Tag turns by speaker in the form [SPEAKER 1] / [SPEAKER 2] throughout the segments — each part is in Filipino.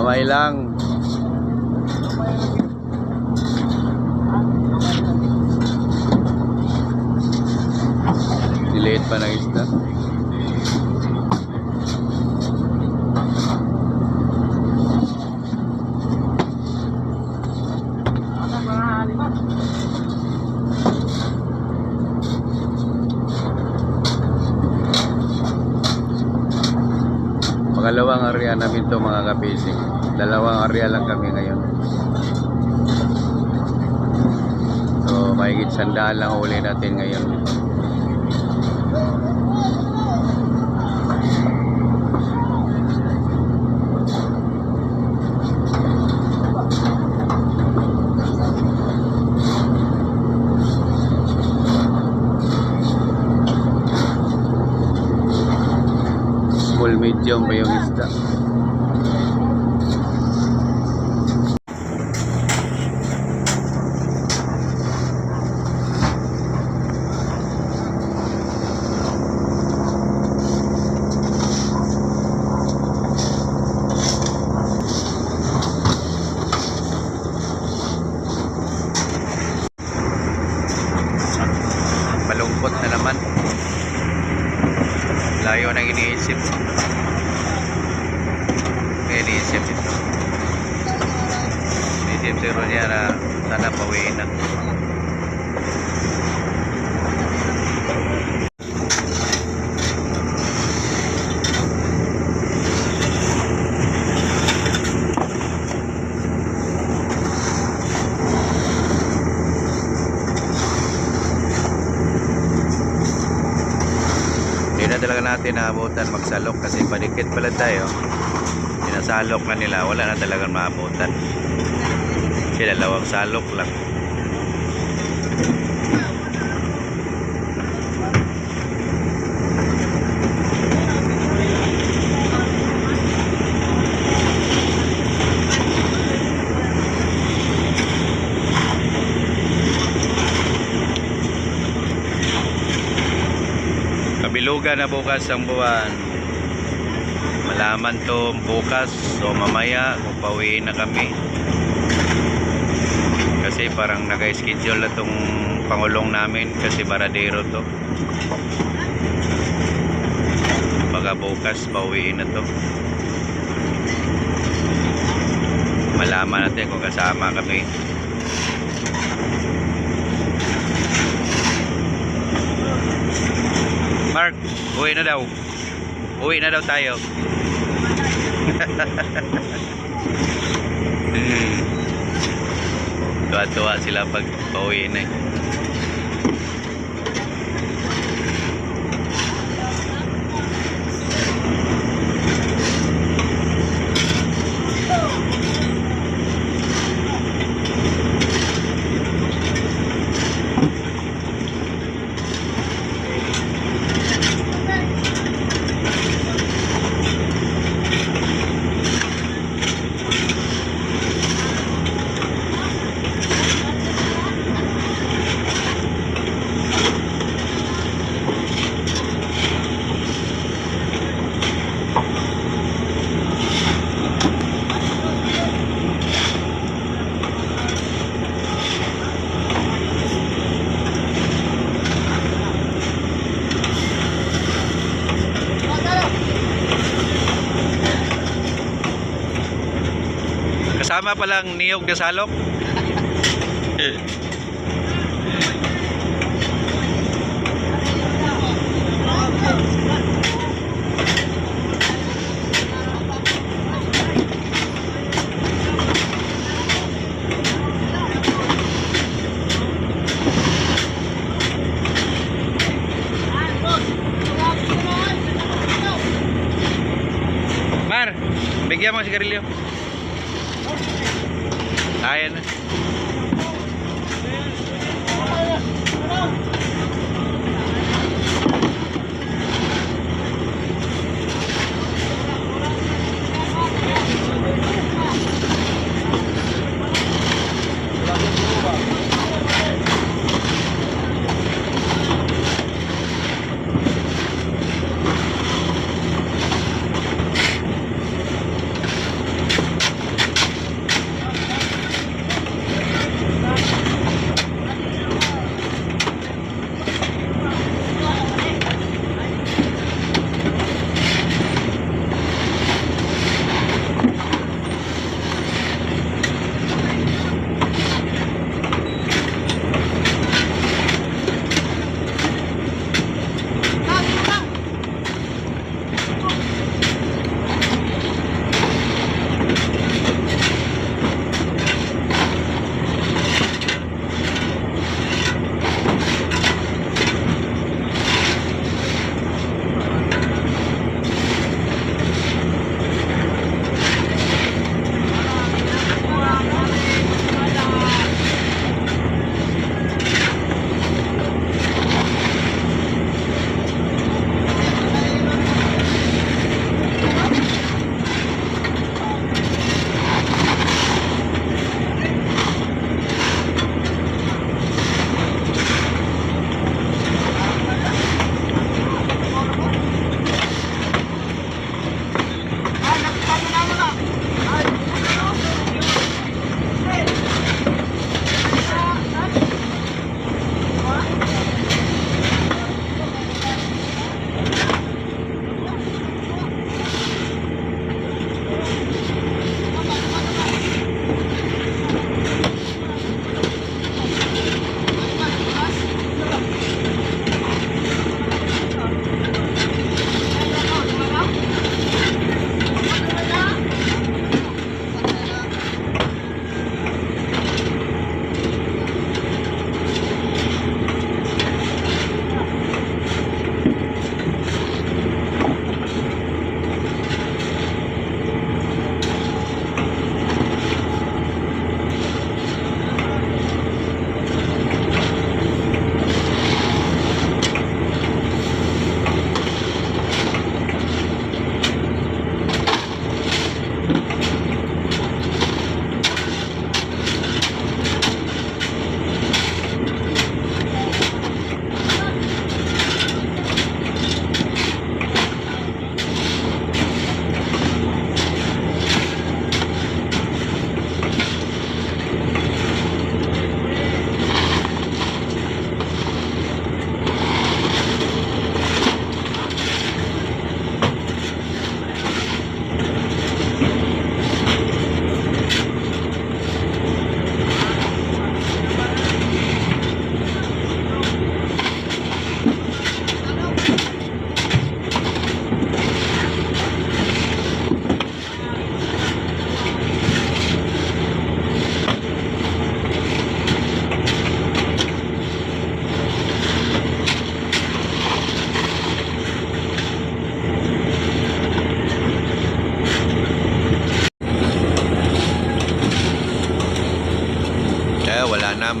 [SPEAKER 1] Kamay lang. Diliit pa ng isda. Pangalawang area namin to mga kapising. Dalawang area lang kami ngayon. So, mahigit sandaan lang uli natin ngayon. Small medium pa yung isda. Malungkot na naman. Layo nang iniisip. May iniisip ito. Iniisip siguro niya na sana pawiin na. Hindi na talaga natin naabutan magsalok kasi padikit pala tayo. Sinasalok na nila, wala na talagang maabutan. Kasi dalawang salok lang. Kabilugan na bukas ang buwan. Malaman to bukas o mamaya kung pauwiin na kami. Kasi parang naka-schedule na tong pangulong namin kasi baradero to. Baka bukas pauwiin na to. Malaman natin kung kasama kami. Mark, uwi na daw. Uwi na daw tayo. Tuwa-tuwa sila pag pauwi na eh. Kasama palang niyog na salok. Mar, bigyan mo ang sigarilyo.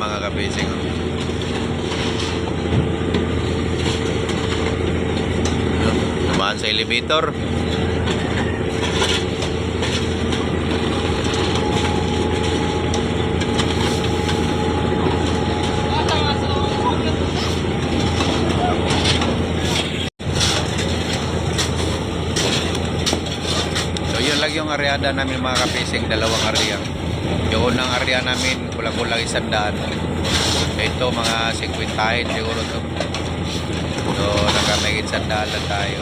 [SPEAKER 1] Mga kabising. Dumaan sa elevator. So yun yung areada namin mga kapising, dalawang area. Yung unang area namin, kulang-kulang isang daan. Ito mga 50 siguro to. So nakamigit isang daan lang tayo.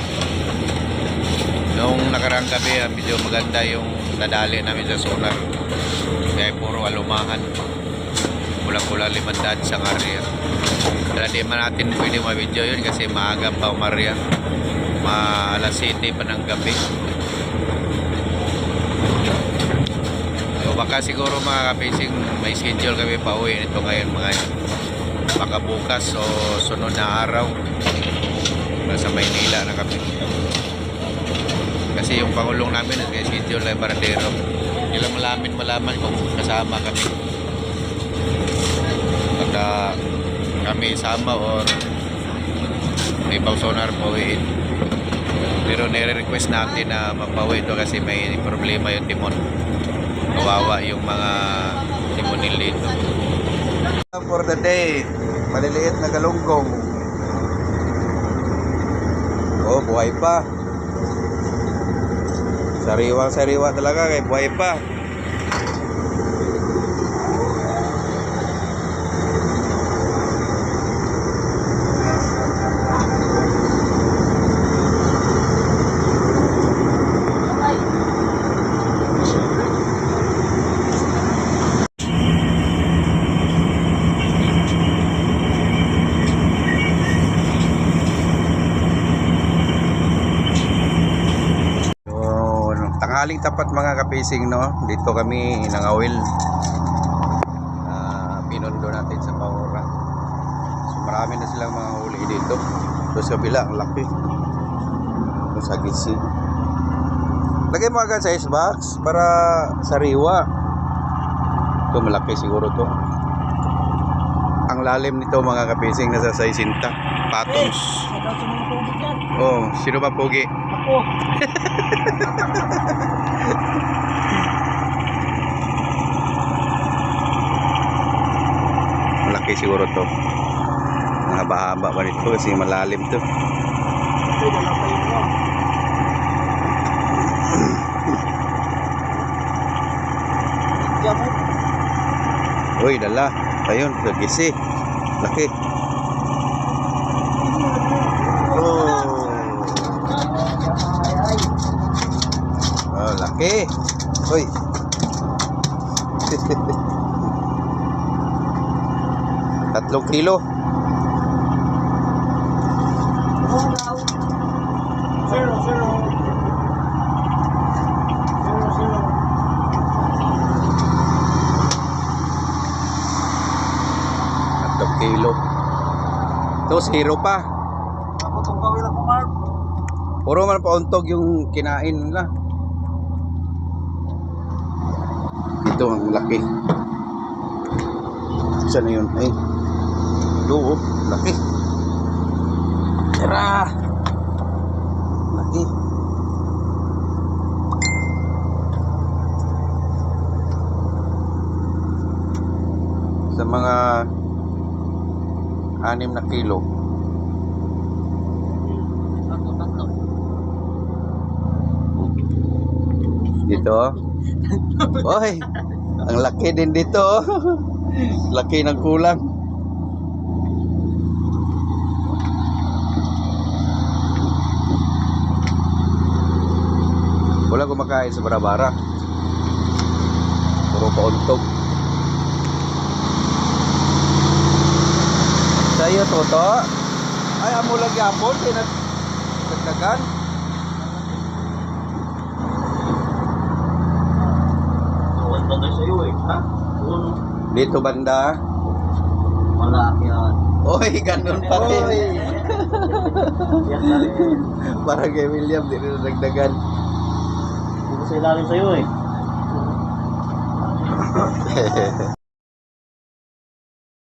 [SPEAKER 1] Nung nakarang gabi, ah, medyo maganda yung nadali namin sa sonar. Kaya puro alumahan. Kulang-kulang limandaan sa area. Kaya di man natin pwede ma-video yun kasi maaga pa umarya. Ma alas 7 pa ng gabi. Baka siguro mga kapising may schedule kami pa uwi nito ngayon mga. Baka bukas o sunod na araw nasa Maynila na kami. Kasi yung pangulong namin nasa schedule ay Baradero. Hindi lang malamin malaman kung kasama kami. Pagka kami sama or may ibang sonar pauwiin. Pero nire-request natin na mapawi ito kasi may problema yung timon. Kawawa yung mga timonil dito. For the day, maliliit na galunggong. Oh, buhay pa. Sariwang sariwa talaga kay buhay pa. So, tanghaling tapat mga kapising no. Dito kami nangawil. Ah, pinundo natin sa Paura. So marami na silang mga huli dito. Doon sa kabila, ang laki. Doon sa gitsi. Lagay mo agad sa icebox para sariwa. Ito malaki siguro to. Lalim nito mga kapising nasa 60 patons.
[SPEAKER 2] Yan.
[SPEAKER 1] Oh, sino ba pogi?
[SPEAKER 2] Ako.
[SPEAKER 1] Malaki siguro to. Mahaba-haba pa nito kasi malalim to. Uy, dala. Ayun, gagisi. Laki. Oh. Oh, laki. Uy. Tatlong kilo.
[SPEAKER 2] Oh, now. Zero, zero. Zero, zero.
[SPEAKER 1] Tatlong kilo. Ito, zero pa.
[SPEAKER 2] Ako itong gawin ako, Mark.
[SPEAKER 1] Puro man pauntog yung kinain nila. Ito ang laki. Saan na yun? Ay. Doon, oh. laki. Tara! Laki. Sa mga anim na kilo. Dito. Oy, ang laki din dito. laki ng kulang. Wala kumakain sa barabara. Puro pauntog. Sa iyo, Toto? Ay, amo
[SPEAKER 2] sa'yo eh. Ha? Tuwan.
[SPEAKER 1] Dito banda.
[SPEAKER 2] Malaki yan.
[SPEAKER 1] Oy, ganun pa rin.
[SPEAKER 2] Oy.
[SPEAKER 1] Para kay William, di rin nagdagan.
[SPEAKER 2] Hindi ko sa ilalim sa'yo eh.